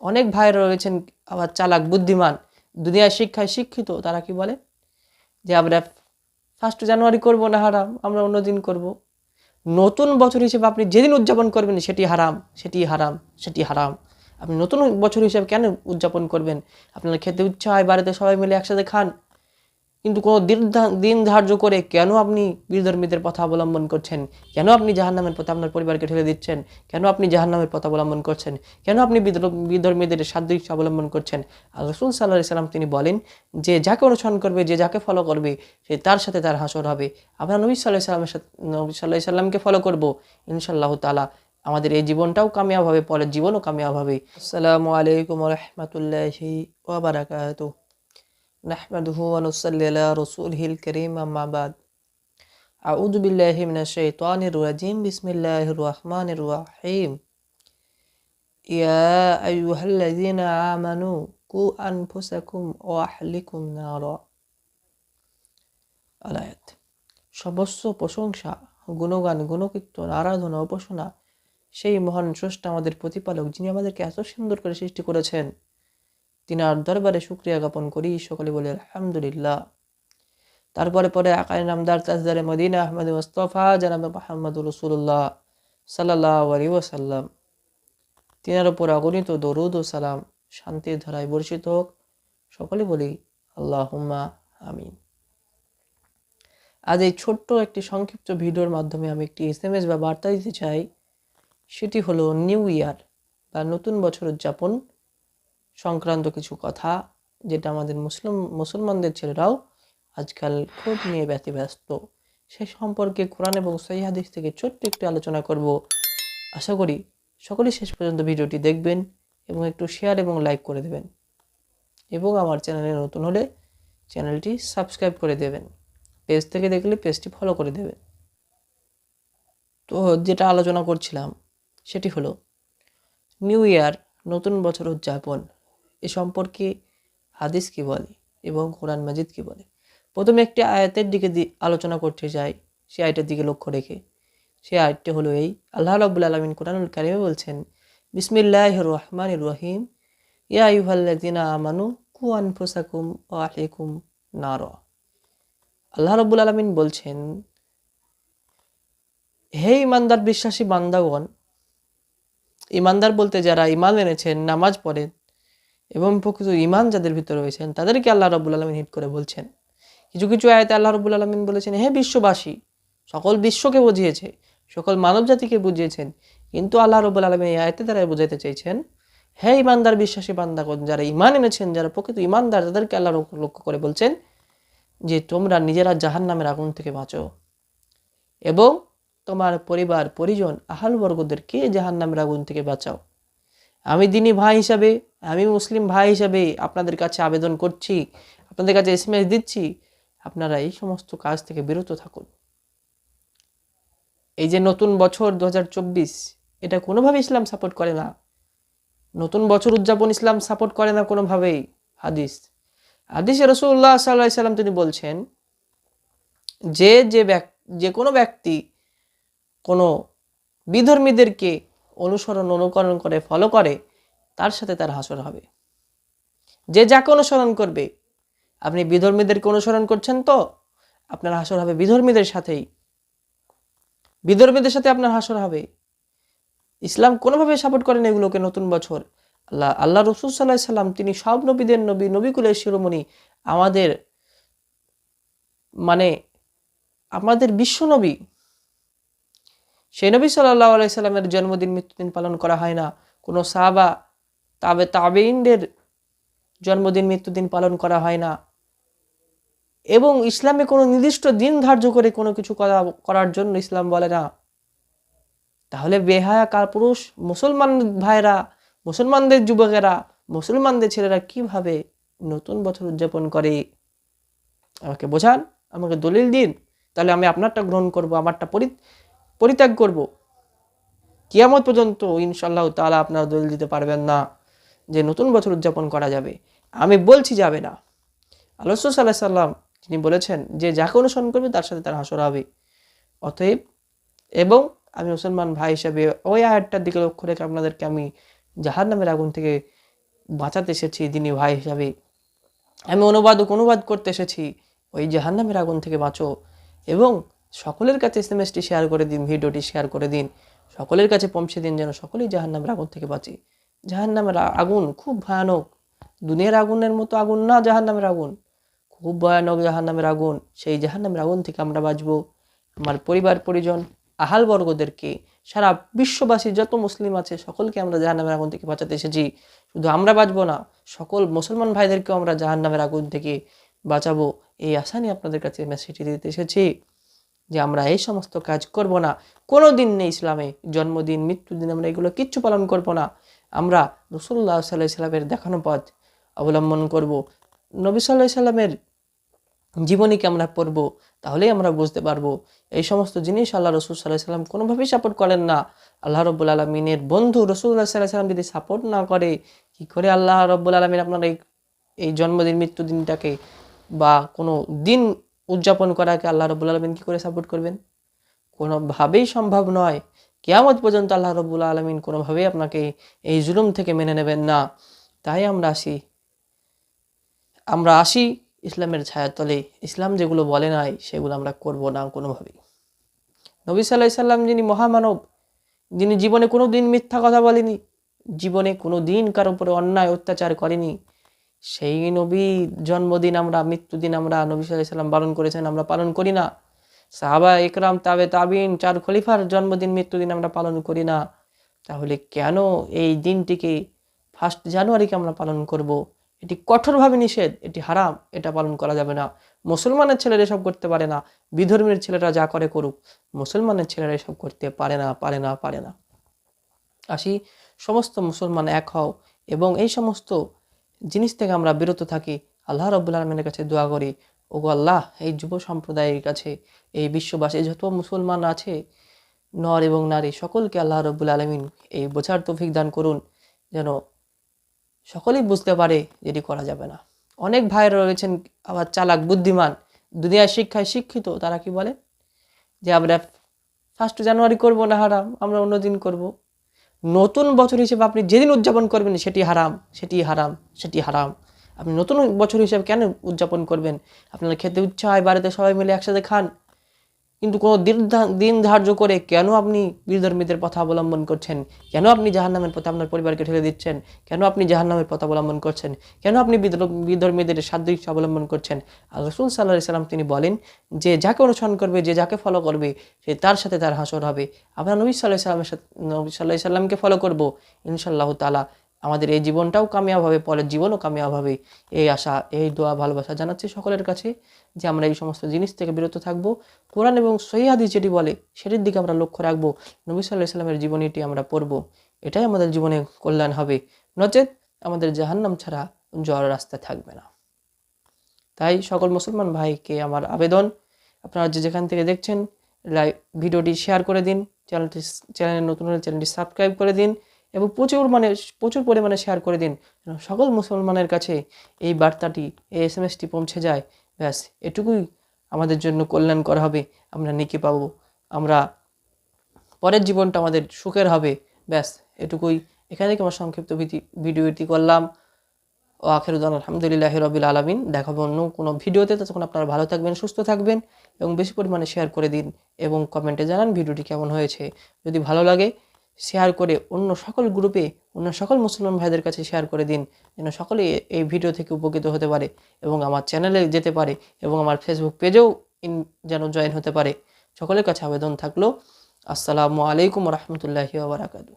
অনেক ভাইরা রয়েছেন, আবার চালাক, বুদ্ধিমান, দুনিয়ার শিক্ষায় শিক্ষিত, তারা কি বলে? যে আমরা ফার্স্ট জানুয়ারি করব না হারাম, আমরা অন্য দিন করব। নতুন বছর হিসেবে আপনি যেদিন উদযাপন করবেন সেটি হারাম সেটি হারাম সেটি হারাম। আপনি নতুন বছর হিসেবে কেন উদযাপন করবেন? আপনার খেতে ইচ্ছা হয়, বাড়িতে সবাই মিলে একসাথে খান কিন্তু কোনো দিন ধার্য করে কেন আপনি বিধর্মীদের পথ অবলম্বন করছেন? কেন আপনি জাহান্নামের পথে আপনার পরিবারকে ঠেলে দিচ্ছেন? কেন আপনি জাহান্নামের পথ অবলম্বন করছেন? কেন আপনি বিধর্মীদের সাদৃশ্য অবলম্বন করছেন? আর রসুল সাল্লাহ সাল্লাম তিনি বলেন যে, যাকে অনুসরণ করবে, যে যাকে ফলো করবে, সে তার সাথে তার হাসর হবে। আমরা নবী সাল্লাহ সাল্লামের সাথে, নবী সাল্লাহ সাল্লামকে ফলো করব। ইনশাল্লাহ তালা আমাদের এই জীবনটাও কামিয়াব হবে, পরের জীবনও কামিয়াব হবে। আসসালামু আলাইকুম রহমতুল্লাহি ওবরাকাতুহ نحمده ونصلي على رسوله الكريم أما بعد أعوذ بالله من الشيطان الرجيم بسم الله الرحمن الرحيم يا أيها الذين آمنوا قوا أنفسكم وأهلكم نارا আলায়াত সমস্ত প্রশংসা গুণগান গুণকীর্তন আরাধনা উপাসনা সেই মহান স্রষ্টা আমাদের প্রতিপালক যিনি আমাদেরকে এত সুন্দর করে সৃষ্টি করেছেন তিনার দরবারে শুক্রিয়া জ্ঞাপন করি। সকলে বলে, আলহামদুলিল্লাহ। তারপরে পরে আকাই নামদার তাজদারে মদিনা আহমদ মুস্তফা, জানাব মাহমদ রসুল্লাহ সাল্লাহ আলী ওসাল্লাম তিনার ওপর অগণিত দরুদ ও সালাম শান্তির ধারায় বর্ষিত হোক। সকলে বলি আল্লাহ আমিন। আজ এই ছোট্ট একটি সংক্ষিপ্ত ভিডিওর মাধ্যমে আমি একটি এস এম এস বা বার্তা দিতে চাই। সেটি হলো নিউ ইয়ার, বা নতুন বছর উদযাপন সংক্রান্ত কিছু কথা যেটা আমাদের মুসলিম, মুসলমানদের ছেলেরাও আজকাল খুব নিয়ে ব্যতিব্যস্ত। সে সম্পর্কে কোরআন এবং সহি হাদিস থেকে ছোট্ট একটু আলোচনা করব। আশা করি সকলেই শেষ পর্যন্ত ভিডিওটি দেখবেন এবং একটু শেয়ার এবং লাইক করে দেবেন। এবং আমার চ্যানেলে নতুন হলে চ্যানেলটি সাবস্ক্রাইব করে দেবেন। পেজ থেকে দেখলে পেজটি ফলো করে দেবেন। তো যেটা আলোচনা করছিলাম সেটি হলো নিউ ইয়ার নতুন বছর উদযাপন। সম্পর্কে হাদিস কি বলে এবং কোরআন মাজিদ কি বলে? প্রথমে একটি আয়াতের দিকে আলোচনা করতে যাই, সে আয়টার দিকে লক্ষ্য রেখে। সে আয়তটি হলো এই, আল্লাহ রব্বুল আলমিন কোরআনুল কারিমে বলছেন বিসমিল্লাহ রহমান রহিম। ইয়া ইউহাল্লাদিনা আমানু, কু আনফুসাকুম ও আহলিকুম নার। আল্লাহ রব্বুল আলমিন বলছেন, হে ইমানদার, বিশ্বাসী বান্দাগণ, ইমানদার বলতে যারা ইমান এনেছেন, নামাজ পড়েন এবং প্রকৃত ইমান যাদের ভিতরে রয়েছেন, তাদেরকে আল্লাহ রব্বুল আলমিন হিট করে বলছেন। কিছু কিছু আয়তে আল্লাহ রব্বুল আলমিন বলেছেন, হে বিশ্ববাসী, সকল বিশ্বকে বুঝিয়েছে, সকল মানব জাতিকে বুঝিয়েছেন, কিন্তু আল্লাহ রব্বুল আলমিন এই আয়তে দ্বারা বোঝাইতে চাইছেন, হে ইমানদার বিশ্বাসী বান্দাগণ, যারা ইমান এনেছেন, যারা প্রকৃত ইমানদার তাদেরকে আল্লাহ লক্ষ্য করে বলছেন যে তোমরা নিজেরা জাহান নামের আগুন থেকে বাঁচো এবং তোমার পরিবার, পরিজন, আহালবর্গদেরকে জাহান নামের আগুন থেকে বাঁচাও। আমি দিনী ভাই হিসাবে, আমি মুসলিম ভাই হিসাবে আপনাদের কাছে আবেদন করছি, আপনাদের কাছে এস দিচ্ছি, আপনারা এই সমস্ত কাজ থেকে বিরত থাকুন। এই যে নতুন বছর দু হাজার চব্বিশ, এটা কোনোভাবে ইসলাম সাপোর্ট করে না। নতুন বছর উদযাপন ইসলাম সাপোর্ট করে না কোনোভাবেই, হাদিস। হাদিসে রসুল্লাহ সাল্লাহ সাল্লাম তিনি বলছেন, যে যে যে কোনো ব্যক্তি কোনো বিধর্মীদেরকে অনুসরণ অনুকরণ করে ফলো করে, তার সাথে তার হাসর হবে। যে যাকে অনুসরণ করবে, আপনি বিধর্মীদেরকে অনুসরণ করছেন তো, আপনার হাসর হবে বিধর্মীদের সাথেই। বিধর্মীদের সাথে আপনার হাসর হবে। ইসলাম কোনোভাবে সাপোর্ট করেন এগুলোকে নতুন বছর। আল্লাহ আল্লাহ রসুল সাল্লাহ সাল্লাম, তিনি সব নবীদের নবী, নবীকুলের শিরোমণি, আমাদের মানে আমাদের বিশ্বনবী সেই নবী সাল্লাহ আলাইসাল্লামের জন্মদিন, মৃত্যুদিন পালন করা হয় না। কোনো সাহাবা, তাবে তাবেইনদের জন্মদিন, মৃত্যুদিন পালন করা হয় না। এবং ইসলামে কোনো নির্দিষ্ট দিন ধার্য করে কোনো কিছু করা, করার জন্য ইসলাম বলে না। তাহলে বেহায়া কার পুরুষ? মুসলমান ভাইরা মুসলমানদের যুবকেরা, মুসলমানদের ছেলেরা কীভাবে নতুন বছর উদযাপন করে? আমাকে বোঝান? আমাকে দলিল দিন। তাহলে আমি আপনারটা গ্রহণ করব, আমারটা পরি পরিত্যাগ করব। কিয়ামত পর্যন্ত ইনশাল্লাহ তালা আপনারা দলিল দিতে পারবেন না যে নতুন বছর উদযাপন করা যাবে। আমি বলছি যাবে না। আল্লাহ সাল্লাহ সাল্লাম তিনি বলেছেন যে যাকে অনুসরণ করবে তার সাথে তার হাসর হবে। অতএব এবং আমি মুসলমান ভাই হিসাবে ওই আয়াতটার দিকে লক্ষ্য রেখে আপনাদেরকে আমি জাহার নামের আগুন থেকে বাঁচাতে এসেছি, দিনী ভাই হিসাবে। আমি অনুবাদক অনুবাদ করতে এসেছি, ওই জাহান্নামের আগুন থেকে বাঁচো। এবং সকলের কাছে এসএমএসটি শেয়ার করে দিন ভিডিওটি শেয়ার করে দিন। সকলের কাছে পৌঁছে দিন যেন সকলেই জাহান্নামের আগুন থেকে বাঁচে। জাহান্নামের আগুন খুব ভয়ানক। দুনিয়ার আগুনের মতো আগুন না জাহান্নামের আগুন। খুব ভয়ানক জাহান্নামের আগুন। সেই জাহান্নামের আগুন থেকে আমরা বাঁচবো। আমার পরিবার, পরিজন আহালবর্গদেরকে সারা বিশ্ববাসী যত মুসলিম আছে, সকলকে আমরা জাহান্নামের আগুন থেকে বাঁচাতে এসেছি। শুধু আমরা বাঁচবো না, সকল মুসলমান ভাইদেরকেও আমরা জাহান্নামের আগুন থেকে বাঁচাবো। এই আশা নিয়ে আপনাদের কাছে মেসেজটি দিতে এসেছি। যে আমরা এই সমস্ত কাজ করব না। কোনো দিন নেই ইসলামে জন্মদিন, মৃত্যুদিন আমরা এগুলো কিচ্ছু পালন করব না। আমরা রসুল্লাহ সাল্লাহ সাল্লামের দেখানো পথ অবলম্বন করব। নবী সাল্লাহ সাল্লামের জীবনীকে আমরা পড়ব, তাহলেই আমরা বুঝতে পারব। এই সমস্ত জিনিস আল্লাহ রসুল সাল্লাহ সাল্লাম কোনোভাবেই সাপোর্ট করেন না। আল্লাহ রব্বুল আলমিনের বন্ধু রসুল্লাহ সাল্লাহ সাল্লাম যদি সাপোর্ট না করে, কি করে আল্লাহ রব্বুল আলমিন আপনার এই এই জন্মদিন, মৃত্যুদিনটাকে বা কোনো দিন উদযাপন করাকে আল্লাহ রব্বুল আলমিন কী করে সাপোর্ট করবেন? কোনোভাবেই সম্ভব নয়। কেয়ামত পর্যন্ত আল্লাহ রব্বুল আলমিন কোনোভাবেই আপনাকে এই জুলুম থেকে মেনে নেবেন না। তাই আমরা আসি। আমরা আসি ইসলামের ছায়াতলে। ইসলাম যেগুলো বলে নাই, সেগুলো আমরা করব না কোনোভাবেই। নবী সাল্লাহ সাল্লাম যিনি মহামানব, যিনি জীবনে কোনো দিন মিথ্যা কথা বলেনি, জীবনে কোনো দিন কারও উপরে অন্যায় অত্যাচার করেনি সেই নবী জন্মদিন আমরা, মৃত্যুদিন আমরা নবী সাল্লাম পালন করেছেন, আমরা পালন করি না। সাহাবা একরাম, তাবে তাবিন, চার খলিফার জন্মদিন, মৃত্যুদিন আমরা পালন করি না। তাহলে কেন এই দিনটিকে ফার্স্ট জানুয়ারিকে আমরা পালন করব? এটি কঠোরভাবে নিষেধ, এটি হারাম, এটা পালন করা যাবে না। মুসলমানের ছেলেরা এসব করতে পারে না, বিধর্মীর ছেলেরা যা করে করুক, মুসলমানের ছেলেরা এসব করতে পারে না পারে না পারে না। আসি, সমস্ত মুসলমান এক হও এবং এই সমস্ত জিনিস থেকে আমরা বিরত থাকি, আল্লাহ রব্বুল আলমিনের কাছে দোয়া করি, ওগো আল্লাহ, এই যুব সম্প্রদায়ের কাছে, এই বিশ্ববাসী, যত মুসলমান আছে, নর এবং নারী, সকলকে আল্লাহ রব্বুল আলমিন এই বোঝার তৌফিক দান করুন, যেন সকলেই বুঝতে পারে যেটি করা যাবে না। অনেক ভাইরা রয়েছেন, আবার চালাক, বুদ্ধিমান, দুনিয়ার শিক্ষায় শিক্ষিত, তারা কি বলে? যে আমরা ফার্স্ট জানুয়ারি করব না, হারাম, আমরা অন্য দিন করব। নতুন বছর হিসেবে আপনি যেদিন উদযাপন করবেন সেটি হারাম সেটি হারাম সেটি হারাম। আপনি নতুন বছর হিসেবে কেন উদযাপন করবেন? আপনার খেতে ইচ্ছা হয়, বাড়িতে সবাই মিলে একসাথে খান কিন্তু কোনো দিন ধার্য করে কেন আপনি বিধর্মীদের পথ অবলম্বন করছেন? কেন আপনি জাহান্নামের পথে আপনার পরিবারকে ঠেলে দিচ্ছেন? কেন আপনি জাহান্নামের পথ অবলম্বন করছেন? কেন আপনি বিধর্ম- বিধর্মীদের সাদৃশ্য অবলম্বন করছেন? আর রসুল সাল্লাহ সাল্লাম তিনি বলেন, যে যাকে অনুসরণ করবে, যে যাকে ফলো করবে, সে তার সাথে তার হাসর হবে। আমরা নবী সাল্লাহ সাল্লামের সাথে, নবী সাল্লাহ সাল্লামকে ফলো করব ইনশাল্লাহ তালা আমাদের এই জীবনটাও কামিয়াব হবে পরের জীবনও কামিয়াব হবে এই আশা, এই দোয়া, ভালোবাসা জানাচ্ছি সকলের কাছে যে আমরা এই সমস্ত জিনিস থেকে বিরত থাকব। কোরআন এবং সহিহাদি যেটি বলে, সেটির দিকে আমরা লক্ষ্য রাখব। নবী সাল্লাহ সাল্লামের জীবনীটি আমরা পড়ব। এটাই আমাদের জীবনে কল্যাণ হবে। নচেত আমাদের জাহান্নাম ছাড়া জ্বর রাস্তা থাকবে না। তাই সকল মুসলমান ভাইকে আমার আবেদন, আপনারা যে যেখান থেকে দেখছেন লাইভ ভিডিওটি শেয়ার করে দিন, চ্যানেলটি চ্যানেলে নতুন চ্যানেলটি সাবস্ক্রাইব করে দিন। এবং প্রচুর মানে প্রচুর পরিমাণে শেয়ার করে দিন। সকল মুসলমানের কাছে এই বার্তাটি, এই এস এম এসটি পৌঁছে যায়। ব্যাস, এটুকুই আমাদের জন্য কল্যাণ করা হবে। আমরা নেকি পাবো। আমরা পরের জীবনটা আমাদের সুখের হবে। ব্যাস, এটুকুই। এখানে আমার সংক্ষিপ্ত ভিডিওটি করলাম। ও আখেরুদ্দান আলহামদুলিল্লাহ রবিল আলমিন। দেখাবো অন্য কোনো ভিডিওতে তখন আপনারা ভালো থাকবেন, সুস্থ থাকবেন এবং বেশি পরিমাণে শেয়ার করে দিন এবং কমেন্টে জানান ভিডিওটি কেমন হয়েছে। যদি ভালো লাগে শেয়ার করে অন্য সকল গ্রুপে অন্য সকল মুসলমান ভাইদের কাছে শেয়ার করে দিন, যেন সকলে এই ভিডিও থেকে উপকৃত হতে পারে এবং আমার চ্যানেলে যেতে পারে এবং আমার ফেসবুক পেজেও ইন, যেন জয়েন হতে পারে। সকলের কাছে আবেদন থাকল, আসসালামু আলাইকুম রহমতুল্লাহি বারাকাতু